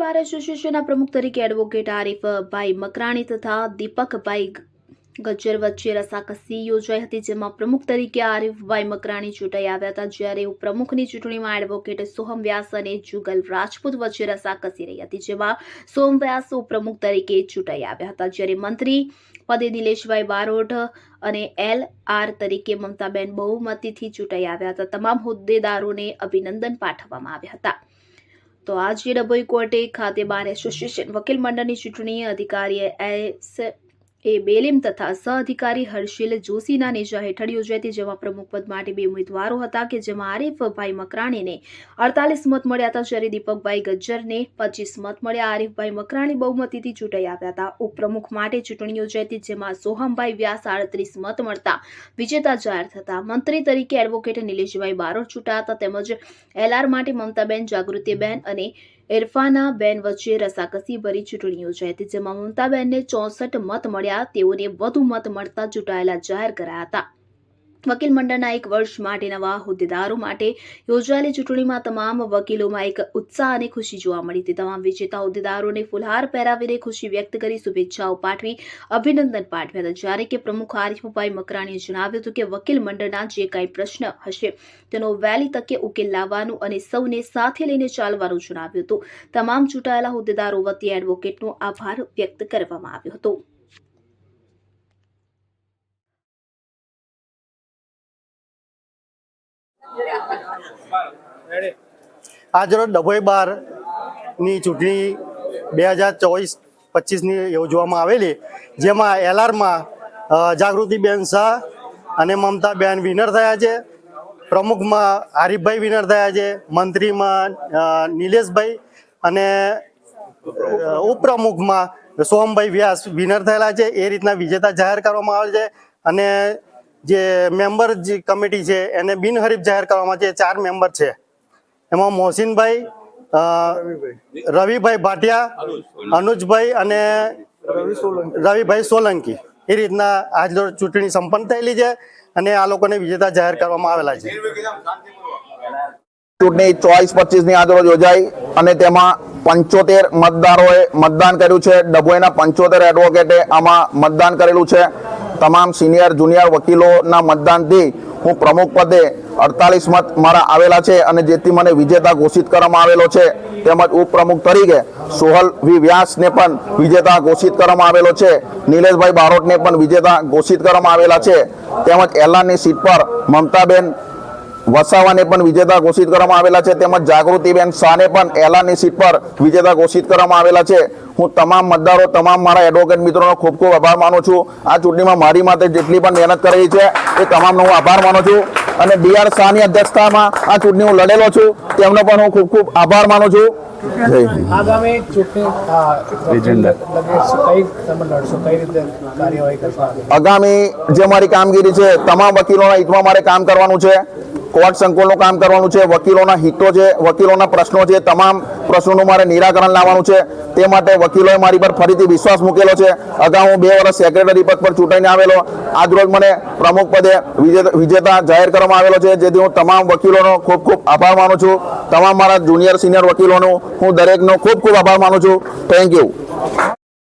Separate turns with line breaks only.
બાર એસોસિએશનના પ્રમુખ તરીકે એડવોકેટ આરિફભાઈ મકરાણી તથા દીપકભાઈ ગજ્જર વચ્ચે રસાકસી યોજાઈ હતી, જેમાં પ્રમુખ તરીકે આરિફભાઈ મકરાણી ચૂંટાઈ આવ્યા હતા. જ્યારે ઉપપ્રમુખની ચૂંટણીમાં એડવોકેટ સોહમ વ્યાસ અને જુગલ રાજપૂત વચ્ચે રસાકસી રહી હતી, જેમાં સોહમ વ્યાસ ઉપપ્રમુખ તરીકે ચૂંટાઈ આવ્યા હતા. જ્યારે મંત્રી પદે નિલેશભાઈ બારોટ અને એલ આર તરીકે મમતાબેન બહુમતીથી ચૂંટાઈ આવ્યા હતા. તમામ હોદ્દેદારોને અભિનંદન પાઠવવામાં આવ્યા હતા. તો આજે ડભોઈ કોર્ટે ખાતે બાર એસોસિએશન વકીલ મંડળની ચૂંટણી અધિકારીએ એસ એ બેલેમ તથા સહ અધિકારી હર્ષિલ જોશીના નેજા હેઠળ યોજાઈ જેમાં પ્રમુખ પદ માટે બે ઉમેદવારો હતા કે જેમાં આરીફભાઈ મકરાણીને અડતાલીસ મત મળ્યા હતા જ્યારે દીપકભાઈ ગજ્જરને પચીસ મત મળ્યા. આરીફભાઈ મકરાણી બહુમતીથી ચૂંટાઈ આવ્યા હતા. ઉપપ્રમુખ માટે ચૂંટણી યોજાઈ હતી જેમાં સોહમભાઈ વ્યાસ આડત્રીસ મત મળતા વિજેતા જાહેર થતા. મંત્રી તરીકે એડવોકેટ નિલેશભાઈ બારોટ ચૂંટાયા હતા. તેમજ એલઆર માટે મમતાબેન જાગૃતિબેન અને ઇરફાના બેન વચ્ચે રસાકસી ભરી ચૂંટણી યોજાઈ હતી, જેમાં મમતાબેનને ચોસઠ મત મળ્યા. તેઓને વધુ મત મળતા ચૂંટાયેલા જાહેર કરાયા હતા. વકીલ મંડળના એક વર્ષ માટે નવા હોદ્દેદારો માટે યોજાયેલી ચૂંટણીમાં તમામ વકીલોમાં એક ઉત્સાહ અને ખુશી જોવા મળી હતી. તમામ વિજેતા હોદ્દેદારોને ફુલહાર પહેરાવીને ખુશી વ્યક્ત કરી શુભેચ્છાઓ પાઠવી અભિનંદન પાઠવ્યા હતા. જ્યારે કે પ્રમુખ આરીફભાઈ મકરાણીએ જણાવ્યું હતું કે વકીલ મંડળના જે કાંઈ પ્રશ્ન હશે તેનો વહેલી તકે ઉકેલ લાવવાનું અને સૌને સાથે લઈને ચાલવાનું જણાવ્યું હતું. તમામ ચૂંટાયેલા હોદ્દેદારો વતી એડવોકેટનો આભાર વ્યક્ત કરવામાં આવ્યો હતો.
આજરોજ ડભોઈ બારની ચૂંટણી બે હજાર ચોવીસ, પચીસની યોજવામાં આવેલી, જેમાં એલઆરમાં જાગૃતિબેન શાહ અને મમતાબેન વિનર થયા છે. પ્રમુખમાં હરીફભાઈ વિનર થયા છે, મંત્રીમાં નિલેશભાઈ અને ઉપપ્રમુખમાં સોમભાઈ વ્યાસ વિનર થયેલા છે. એ રીતના વિજેતા જાહેર કરવામાં આવે છે અને જે મેમ્બર જે કમિટી છે, એને બિનહરીફ જાહેર કરવામાં છે ચાર મેમ્બર છે. એમાં મોહસિનભાઈ રવિભાઈ ભાટિયા, અનુજભાઈ અને રવિભાઈ સોલંકી. એ રીતના આજ ચૂંટણી સંપન્ન થયેલી છે અને આ લોકોને વિજેતા જાહેર કરવામાં આવેલા છે.
ચૂંટણી ચોવીસ પચીસની આજરોજ યોજાઈ અને તેમાં પંચોતેર મતદારોએ મતદાન કર્યું છે. ડભોઈના પંચોતેર એડવોકેટે આમાં મતદાન કરેલું છે. તમામ સિનિયર જુનિયર વકીલોના મતદાનથી હું પ્રમુખ પદે અડતાલીસ મત મારા આવેલા છે અને જેથી મને વિજેતા ઘોષિત કરવામાં આવેલો છે. તેમજ ઉપપ્રમુખ તરીકે સોહલ વી. વ્યાસને પણ વિજેતા ઘોષિત કરવામાં આવેલો છે. નિલેશભાઈ બારોટને પણ વિજેતા ઘોષિત કરવામાં આવેલા છે. તેમજ એલાનની સીટ પર મમતાબેન વસાવાને પણ વિજેતા ઘોષિત કરવામાં આવેલા છે. તેમજ જાગૃતિબેન શાહને પણ એલાની સીટ પર વિજેતા ઘોષિત કરવામાં આવેલા છે. હું તમામ મતદારો તમામ મારા એડવોકેટ મિત્રોનો ખૂબ ખૂબ આભાર માનું છું. આ ચૂંટણીમાં મારી માટે જેટલી પણ મહેનત કરેલી છે એ તમામનો હું આભાર માનું છું. અને ડીઆર શાહની અધ્યક્ષતામાં આ ચૂંટણી હું લડેલો છું તેમનો પણ હું ખૂબ ખૂબ આભાર માનું છું. જય
આગામી ચૂંટણી
આગામી જે મારી કામગીરી છે તમામ વકીલોના હિતમાં મારે કામ કરવાનું છે. કોર્ટ સંકુલનું કામ કરવાનું છે. વકીલોના હિતો છે વકીલોના પ્રશ્નો છે, તમામ પ્રશ્નોનું મારે નિરાકરણ લાવવાનું છે. તે માટે વકીલોએ મારી પર ફરીથી વિશ્વાસ મૂકેલો છે. અગાઉ હું બે વર્ષ સેક્રેટરી પદ પર ચૂંટાઈને આવેલો. આજરોજ મને પ્રમુખ પદે વિજેતા જાહેર કરવામાં આવેલો છે. જેથી હું તમામ વકીલોનો ખૂબ ખૂબ આભાર માનું છું. તમામ મારા જુનિયર, સિનિયર વકીલોનો હું દરેકનો ખૂબ ખૂબ આભાર માનું છું. Thank you